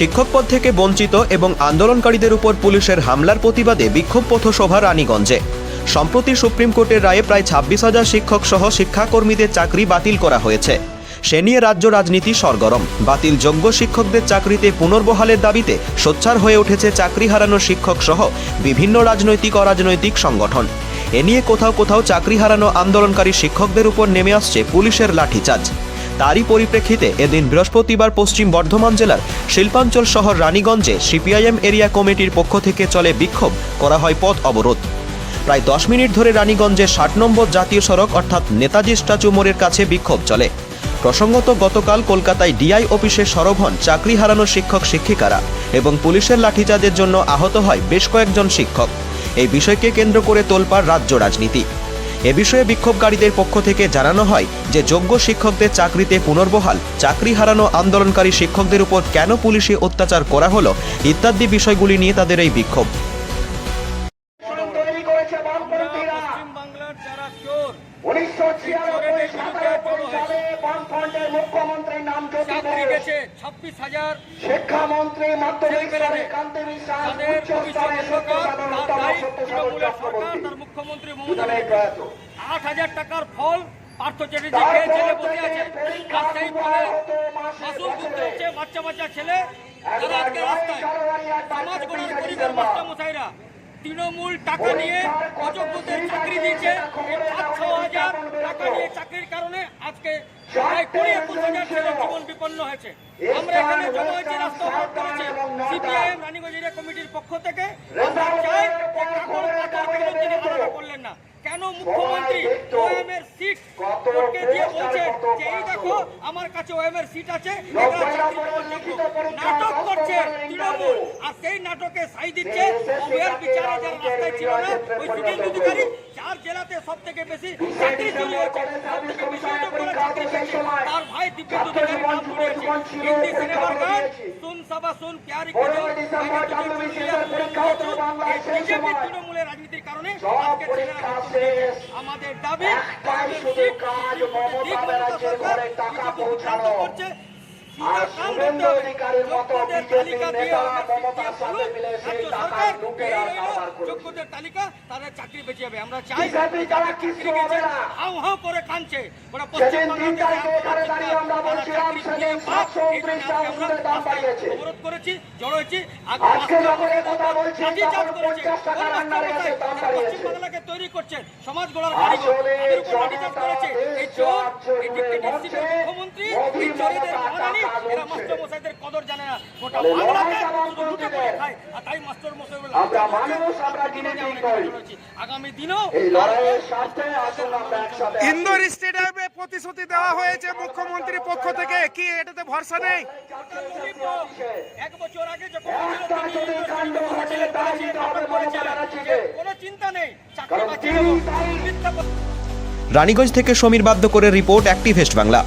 শিক্ষক পদ থেকে বঞ্চিত এবং আন্দোলনকারীদের উপর পুলিশের হামলার প্রতিবাদে বিক্ষোভ পথসভা রানীগঞ্জে। সম্প্রতি সুপ্রিম কোর্টের রায়ে প্রায় ছাব্বিশ হাজার শিক্ষক সহ শিক্ষাকর্মীদের চাকরি বাতিল করা হয়েছে। সে নিয়ে রাজ্য রাজনীতি সরগরম। বাতিল যোগ্য শিক্ষকদের চাকরিতে পুনর্বহালের দাবিতে সোচ্চার হয়ে উঠেছে চাকরি হারানো শিক্ষক সহ বিভিন্ন রাজনৈতিক অরাজনৈতিক সংগঠন। এ নিয়ে কোথাও কোথাও চাকরি হারানো আন্দোলনকারী শিক্ষকদের উপর নেমে আসছে পুলিশের লাঠিচার্জ। তারই পরিপ্রেক্ষিতে এদিন বৃহস্পতিবার পশ্চিম বর্ধমান জেলার শিল্পাঞ্চল শহর রানীগঞ্জে সিপিআইএম এরিয়া কমিটির পক্ষ থেকে চলে বিক্ষোভ, করা হয় পথ অবরোধ। প্রায় দশ মিনিট ধরে রানীগঞ্জে ষাট নম্বর জাতীয় সড়ক অর্থাৎ নেতাজি স্ট্যাচু মোড়ের কাছে বিক্ষোভ চলে। প্রসঙ্গত, গতকাল কলকাতায় ডিআই অফিসে সরব হন চাকরি হারানো শিক্ষক শিক্ষিকারা এবং পুলিশের লাঠিচার্জের জন্য আহত হয় বেশ কয়েকজন শিক্ষক। এই বিষয়কে কেন্দ্র করে তোলপাড় রাজ্য রাজনীতি। এ বিষয়ে বিক্ষোভকারীদের পক্ষ থেকে জানানো হয় যে যোগ্য শিক্ষকদের চাকরিতে পুনর্বহাল, চাকরি হারানো আন্দোলনকারী শিক্ষকদের উপর কেন পুলিশি অত্যাচার করা হলো ইত্যাদি বিষয়গুলি নিয়ে তাদের এই বিক্ষোভ। উনিশশো ছিয়ানব্বই সাতানব্বই সালে বামফ্রন্টের মুখ্যমন্ত্রীর নাম জ্যোতি বোস ছাব্বিশ হাজার। শিক্ষামন্ত্রী মাধ্যমিক স্তরে কান্তি বিশ্বাস উচ্চ স্তরে ভবিষ্যৎ সত্য অন্ধকার, সাধন তার উত্তম দায়ী সত্য সাধন তৃণমূলের সরকার চক্রবর্তী তার মুখ্যমন্ত্রী মমতা দুজনেই ব্যানার্জি। প্রয়াত। আট হাজার টাকার ফল পার্থ চ্যাটার্জি খেয়ে জেলে বসে আছে। আর সেই মাসুল করতে হচ্ছে বাচ্চা বাচ্চা ছেলে আজকে রাস্তায় সমাজ গড়ার গরিবের মাস্টারমশাইরা তৃণমূল টাকা নিয়ে অযোগ্যদের চাকরি দিয়েছে। পাঁচ ছ হাজার টাকা নিয়ে চাকরির কারণে আজকে প্রায় কুড়ি একুশ হাজার ছেলের জীবন বিপন্ন হয়েছে। আমরা এখানে জমা হয়েছি রাস্তা অবরোধ করেছি। সিপিআইএম রানীগঞ্জ এরিয়া কমিটির পক্ষ থেকে। আমরা চাই কেন তিনি আলাদা করলেন না। কেন মুখ্যমন্ত্রী কোর্টকে দিয়ে বলছেন যে এই দেখো আমার কাছে ওএমএর সিট আছে। নাটক করছে তৃণমূল। আর সেই নাটকে সাই দিচ্ছে অভয়ের বিচারে যারা রাস্তায় ছিল না ওই সুনীল অধিকারী যার জেলাতে সব থেকে বেশি চাকরি চুরি হয়েছে সব থেকে বেশি করে চাকরি পেয়েছে তার ভাই দিব্যেন্দু অধিকারী নাম জড়িয়েছে হিন্দি সিনেমার গান সুন সাবা সুন প্যারি কে জো বিজেপি তৃণমূলের ছেলেরা আমাদের দাবি দিক মমতা সরকার বিজেপি বিভ্রান্ত করছে সিধা কান ধরতে হবে যোগ্যদের যোগ্যদের তালিকা তাদের চাকরি বেঁচে যাবে। আমরা চাই যারা। হাউ হাউ করে কাঁদছে। ওরা অবরোধ করেছি জড়ো হয়েছি। আজকে যখন এই কথা বলছি তখন পঞ্চাশ টাকা রান্নার গ্যাসের দাম বাড়িয়েছে পশ্চিম বাংলাকে তৈরি করছেন সমাজ গড়ার কারিগর এই চোর এই জুড়ে ডিপ্টি মধ্যে মুখ্যমন্ত্রী মোদী এই চোরেদের মমতা মহারানী টাকা এরা মাস্টার মশাইদের কদর জানে না। গোটা তাহলে শুধু লুটে পড়ে খায় আর তাই মাস্টার মশাই বলে আমরা মানুষ, আমরা গিনিপিগ নই। আগামী দিনেও এই লড়াইয়ের স্বার্থে আসুন আমরা একসাথে ইন্দোর স্টেডিয়ামে প্রতিশ্রুতি দেওয়া হয়েছে মুখ্যমন্ত্রীর পক্ষ থেকে। কি এটাতে ভরসা নেই? এক বছর আগে যখন। কোনো চিন্তা নেই চাকরি বাঁচিয়ে রানীগঞ্জ থেকে সমীর বাধ্য করে রিপোর্ট অ্যাক্টিভেস্ট বাংলা।